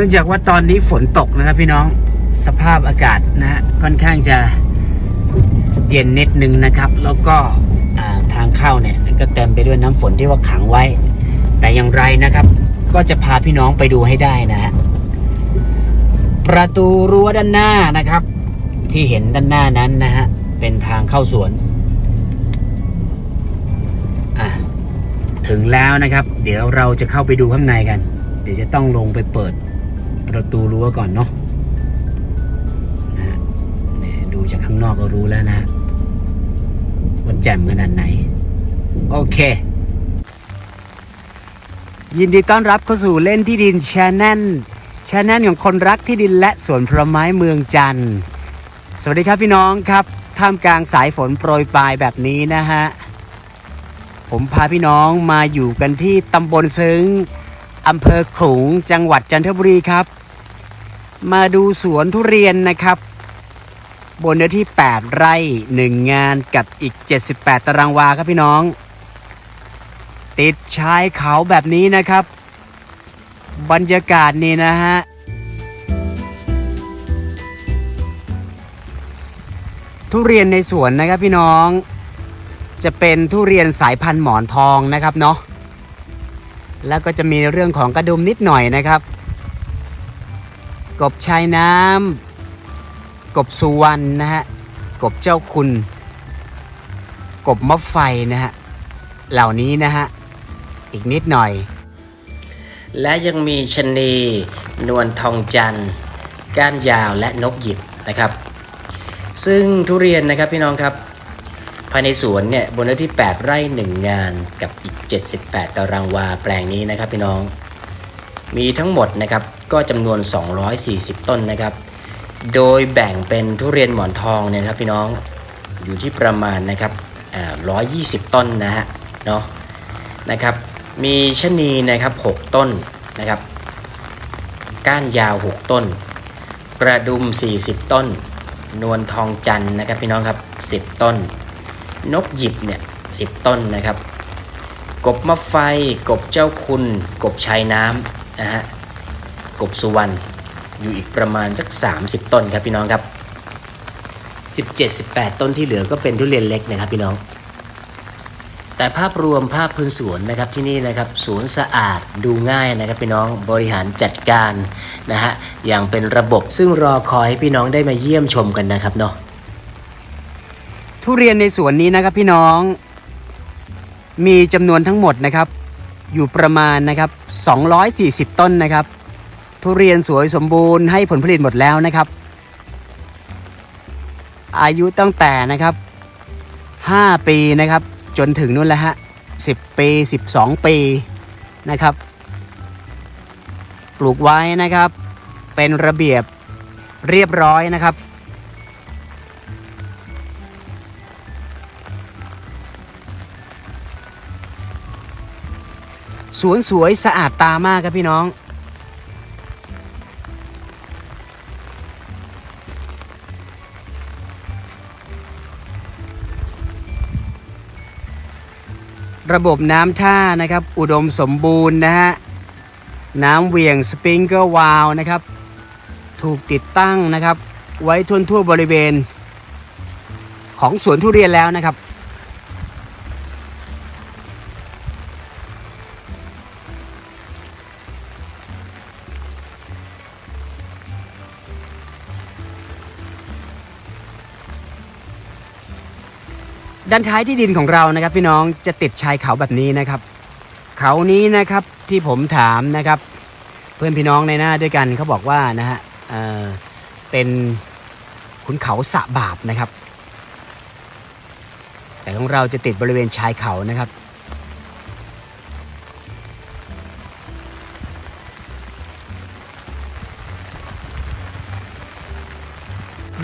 นื่องจากว่าตอนนี้ฝนตกนะครับพี่น้องสภาพอากาศนะฮะค่อนข้างจะเย็นนิดนึงนะครับ แล้วก็ทางเข้าเนี่ยก็เต็มไปด้วยน้ำฝนที่ว่าขังไว้ แต่อย่างไรนะครับ ก็จะพาพี่น้องไปดูให้ได้นะฮะประตูรั้วด้านหน้านะครับ ที่เห็นด้านหน้านั้นนะฮะเป็นทางเข้าสวนอะถึงแล้วนะครับ เดี๋ยวเราจะเข้าไปดูข้างในกัน เดี๋ยวจะต้องลงไปเปิด ประตูรั้วก่อนเนาะนะฮะเนี่ยดูจากข้างนอกก็รู้แล้วนะว่าแจ่มขนาดไหน โอเคยินดีต้อนรับเข้าสู่เล่นที่ดินช n แนลช n แนลของคนรักที่ดินและสวนผลไม้เมืองจันทร์ สวัสดีครับพี่น้องครับ ท่ามกลางสายฝนโปรยปลายแบบนี้นะฮะ ผมพาพี่น้องมาอยู่กันที่ตำบลซึ้งอำเภอขลุงจังหวัดจันทบุรีครับ มาดูสวนทุเรียนนะครับ บนเนื้อที่ 8 ไร่ 1 งานกับอีก 78 ตารางวาครับพี่น้อง ติดชายเขาแบบนี้นะครับ บรรยากาศนี่นะฮะ ทุเรียนในสวนนะครับพี่น้อง จะเป็นทุเรียนสายพันธุ์หมอนทองนะครับเนาะแล้วก็จะมีเรื่องของกระดุมนิดหน่อยนะครับ กบชายน้ำกบสุวรรณนะฮะกบเจ้าคุณ กบมะไฟนะฮะเหล่านี้นะฮะอีกนิดหน่อย และยังมีชนีนวลทองจันทร์ก้านยาวและนกหยิบนะครับ ซึ่งทุเรียนนะครับพี่น้องครับภายในสวนเนี่ยบนเนื้อที่ 8 ไร่ 1 งานกับอีก 78 ตารางวาแปลงนี้นะครับพี่น้อง มีทั้งหมดนะครับก็จำนวน 240 ต้นนะครับ โดยแบ่งเป็นทุเรียนหมอนทองเนี่ยครับพี่น้องอยู่ที่ประมาณนะครับอ่า120ต้นนะฮะเนาะนะครับ มีชะนีนะครับ 6 ต้นนะครับ ก้านยาว 6 ต้น กระดุม 40 ต้น นวลทองจันนะครับพี่น้องครับ 10 ต้น นกหยิบเนี่ย10 ต้นนะครับ กบมะไฟ กบเจ้าคุณ กบชายน้ำ นะฮะกบสุวรรณอยู่อีกประมาณสัก 30 ต้นครับพี่น้องครับ 17-18 ต้นที่เหลือก็เป็นทุเรียนเล็กนะครับพี่น้อง แต่ภาพรวมภาพพื้นสวนนะครับที่นี่นะครับสวนสะอาดดูง่ายนะครับพี่น้องบริหารจัดการนะฮะอย่างเป็นระบบซึ่งรอคอยให้พี่น้องได้มาเยี่ยมชมกันนะครับเนาะทุเรียนในสวนนี้นะครับพี่น้องมีจำนวนทั้งหมดนะครับ อยู่ประมาณนะครับ 240 ต้นนะครับ ทุเรียนสวยสมบูรณ์ให้ผลผลิตหมดแล้วนะครับ อายุตั้งแต่นะครับ 5 ปีนะครับ จนถึงนู่นแล้วฮะ 10 ปี 12 ปีนะครับ ปลูกไว้นะครับ เป็นระเบียบเรียบร้อยนะครับ สวนสวยสะอาดตามากครับพี่น้อง ระบบน้ำท่านะครับ อุดมสมบูรณ์นะฮะ น้ำเหวี่ยงสปริงเกอร์วาลนะครับ ถูกติดตั้งนะครับ ไว้ทั่วทั่วบริเวณ ของสวนทุเรียนแล้วนะครับ ด้านท้ายที่ดินของเรานะครับ พี่น้องจะติดชายเขาแบบนี้นะครับ เขานี้นะครับที่ผมถามนะครับ เพื่อนพี่น้องในหน้าด้วยกันเขาบอกว่านะฮะเเป็นขุนเขาสะบาบนะครับ แต่ของเราจะติดบริเวณชายเขานะครับ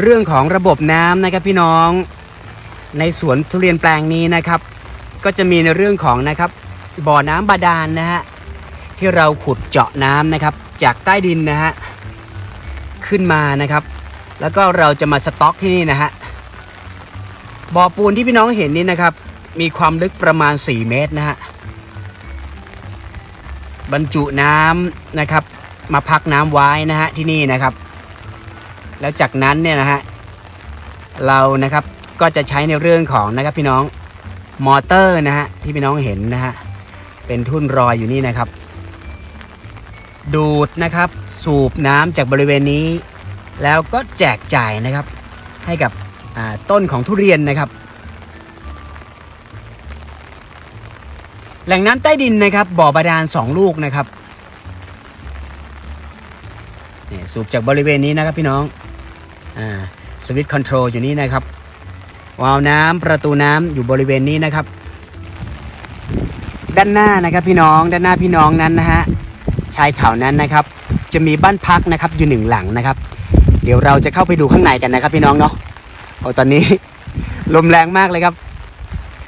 เรื่องของระบบน้ำนะครับพี่น้อง ในสวนทุเรียนแปลงนี้นะครับ ก็จะมีในเรื่องของนะครับบ่อน้ำบาดาลนะฮะที่เราขุดเจาะน้ำนะครับ จากใต้ดินนะฮะขึ้นมานะครับ แล้วก็เราจะมาสต็อกที่นี่นะฮะบ่อปูนที่พี่น้องเห็นนี่นะครับ มีความลึกประมาณ 4 เมตรนะฮะบรรจุน้ำนะครับ มาพักน้ำไว้นะฮะที่นี่นะครับ แล้วจากนั้นเนี่ยนะฮะเรานะครับ ก็จะใช้ในเรื่องของนะครับพี่น้องมอเตอร์นะฮะที่พี่น้องเห็นนะฮะเป็นทุ่นรอยอยู่นี่นะครับ ดูดนะครับสูบน้ำจากบริเวณนี้ แล้วก็แจกจ่ายนะครับให้กับต้นของทุเรียนนะครับ แหล่งน้ำใต้ดินนะครับบ่อบาดาลสองลูกนะครับสูบจากบริเวณนี้นะครับพี่น้องอสวิตช์คอนโทรลอยู่นี่นะครับ วาล์วน้ำประตูน้ำอยู่บริเวณนี้นะครับ ด้านหน้านะครับพี่น้องด้านหน้าพี่น้องนั้นนะฮะชายเขานั้นนะครับ จะมีบ้านพักนะครับอยู่หนึ่งหลังนะครับ เดี๋ยวเราจะเข้าไปดูข้างในกันนะครับ พี่น้องเนาะโอ้ตอนนี้ ลมแรงมากเลยครับ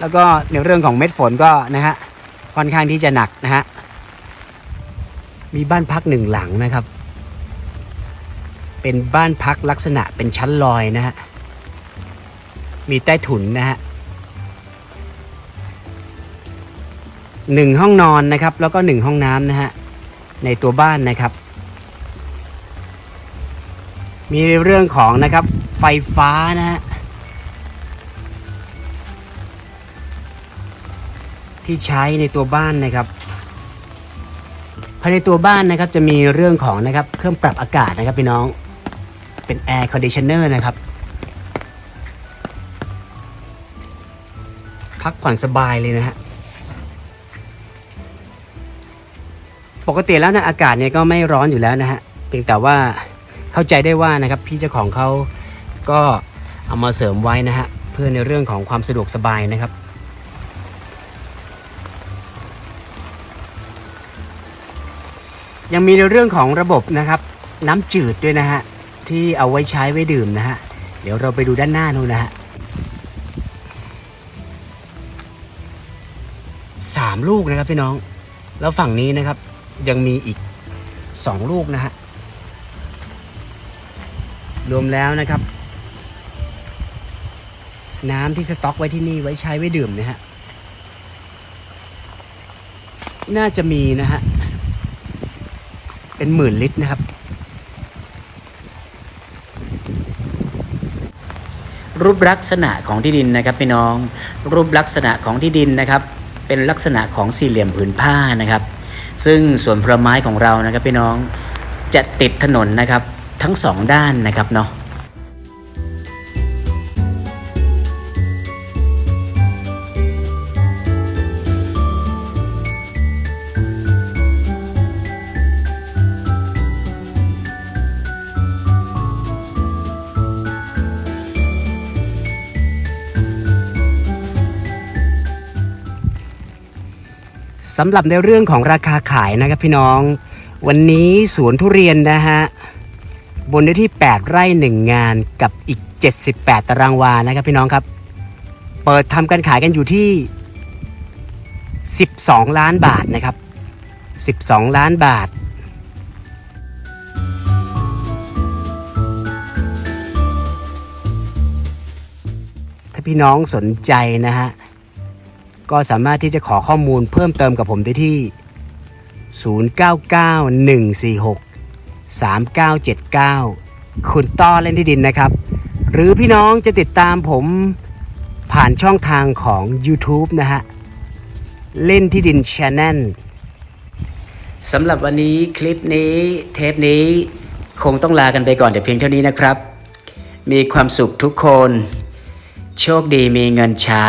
แล้วก็ในเรื่องของเม็ดฝนก็นะฮะค่อนข้างที่จะหนักนะฮะมีบ้านพักหนึ่งหลังนะครับ เป็นบ้านพักลักษณะเป็นชั้นลอยนะฮะ มีใต้ถุนนะฮะหนึ่งห้องนอนนะครับ แล้วก็หนึ่งห้องน้ำนะฮะในตัวบ้านนะครับ มีเรื่องของนะครับ ไฟฟ้านะฮะที่ใช้ในตัวบ้านนะครับภายในตัวบ้านนะครับจะมีเรื่องของนะครับเครื่องปรับอากาศนะครับพี่น้องเป็นแอร์คอนดิชเนอร์นะครับ พักผ่อนสบายเลยนะฮะ ปกติแล้วนะอากาศเนี่ยก็ไม่ร้อนอยู่แล้วนะฮะ เพียงแต่ว่าเข้าใจได้ว่านะครับพี่เจ้าของเขาก็เอามาเสริมไว้นะฮะ เพื่อในเรื่องของความสะดวกสบายนะครับยังมีในเรื่องของระบบนะครับ น้ำจืดด้วยนะฮะ ที่เอาไว้ใช้ไว้ดื่มนะฮะ เดี๋ยวเราไปดูด้านหน้านู่นนะฮะ สามลูกนะครับพี่น้อง แล้วฝั่งนี้นะครับ ยังมีอีกสองลูกนะฮะ รวมแล้วนะครับ น้ำที่สต็อกไว้ที่นี่ไว้ใช้ไว้ดื่มนะฮะ น่าจะมีนะฮะ เป็นหมื่นลิตรนะครับ รูปลักษณะของที่ดินนะครับพี่น้อง รูปลักษณะของที่ดินนะครับ เป็นลักษณะของสี่เหลี่ยมผืนผ้านะครับ ซึ่งสวนผลไม้ของเรานะครับพี่น้องจะติดถนนนะครับทั้งสองด้านนะครับเนาะ สำหรับในเรื่องของราคาขายนะครับพี่น้อง วันนี้สวนทุเรียนนะฮะบนเนื้อที่ 8 ไร่ 1 งานกับอีก 78 ตารางวานะครับพี่น้องครับ เปิดทำการขายกันอยู่ที่ 12 ล้านบาทนะครับ 12 ล้านบาทถ้าพี่น้องสนใจนะฮะ ก็สามารถที่จะขอข้อมูลเพิ่มเติมกับผมได้ที่ 0991463979 คุณต้อเล่นที่ดินนะครับ หรือพี่น้องจะติดตามผมผ่านช่องทางของ YouTube นะฮะ เล่นที่ดิน Channel สำหรับวันนี้คลิปนี้เทปนี้คงต้องลากันไปก่อนแต่เพียงเท่านี้นะครับ มีความสุขทุกคน โชคดีมีเงินใช้